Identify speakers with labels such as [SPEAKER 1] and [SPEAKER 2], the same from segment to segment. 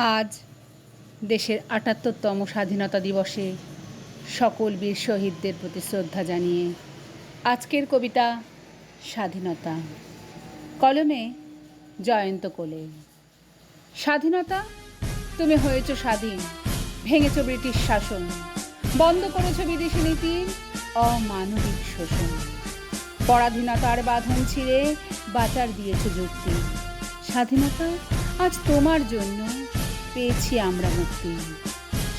[SPEAKER 1] আজ দেশের আটাত্তরতম স্বাধীনতা দিবসে সকল বীর শহীদদের প্রতি শ্রদ্ধা জানিয়ে আজকের কবিতা স্বাধীনতা। কলমে জয়ন্ত কোলে। স্বাধীনতা, তুমি হয়েছ স্বাধীন, ভেঙেছ ব্রিটিশ শাসন, বন্ধ করেছ বিদেশি নীতির অমানবিক শোষণ। পরাধীনতার বাঁধন ছিঁড়ে বাঁচার দিয়েছ যুক্তি। স্বাধীনতা আজ তোমার জন্য পেয়েছি আমরা মুক্তি।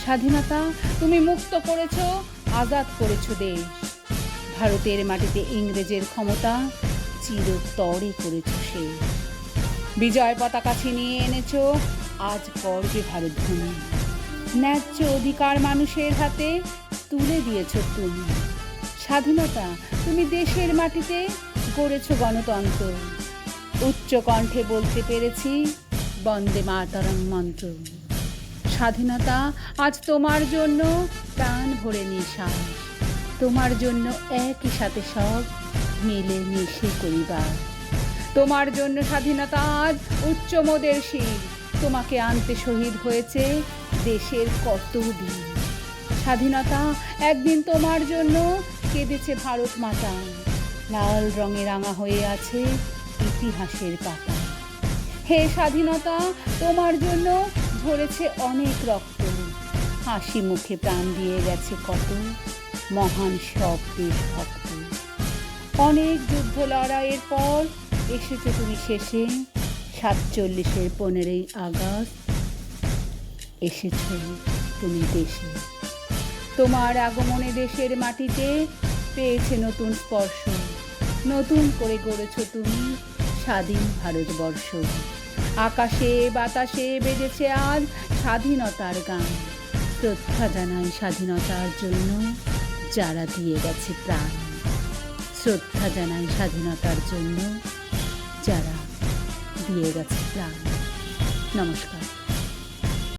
[SPEAKER 1] স্বাধীনতা তুমি মুক্ত করেছ, আজাদ করেছ দেশ। ভারতের মাটিতে ইংরেজের ক্ষমতা চিরতরে করেছ সে। বিজয় পতাকা ছিনিয়ে এনেছ, আজ গর্বে ভারতভূমি ন্যায্য অধিকার মানুষের হাতে তুলে দিয়েছ তুমি। স্বাধীনতা তুমি দেশের মাটিতে গড়েছ গণতন্ত্র। উচ্চ কণ্ঠে বলতে পেরেছি বন্দে মাতারম মন্ত্র। স্বাধীনতা, আজ তোমার জন্য প্রাণ ভরে নিঃশ্বাস তোমার জন্য একই সাথে সব মিলে মিশে করিবার। তোমার জন্য স্বাধীনতা, আজ উচ্চ মোদের শির। তোমাকে আনতে শহীদ হয়েছে দেশের কত দিন স্বাধীনতা, একদিন তোমার জন্য কেঁদেছে ভারত মাতা। লাল রঙে রাঙা হয়ে আছে ইতিহাসের পাতা। হে স্বাধীনতা, তোমার জন্য ঝরেছে অনেক রক্ত। হাসি মুখে প্রাণ দিয়ে গেছে কত মহান সব দেশভক্ত। অনেক যুদ্ধ লড়াইয়ের পর এসেছ তুমি শেষে, সাতচল্লিশের পনেরোই আগস্ট এসেছ তুমি দেশে। তোমার আগমনে দেশের মাটিতে পেয়েছে নতুন স্পর্শ, নতুন করে গড়েছ তুমি স্বাধীন ভারতবর্ষ। আকাশে, বাতাসে বেজেছে আজ স্বাধীনতার গান। শ্রদ্ধা জানাই স্বাধীনতার জন্য যারা দিয়ে গেছে প্রাণ। শ্রদ্ধা জানাই স্বাধীনতার জন্য যারা দিয়ে গেছে প্রাণ। নমস্কার।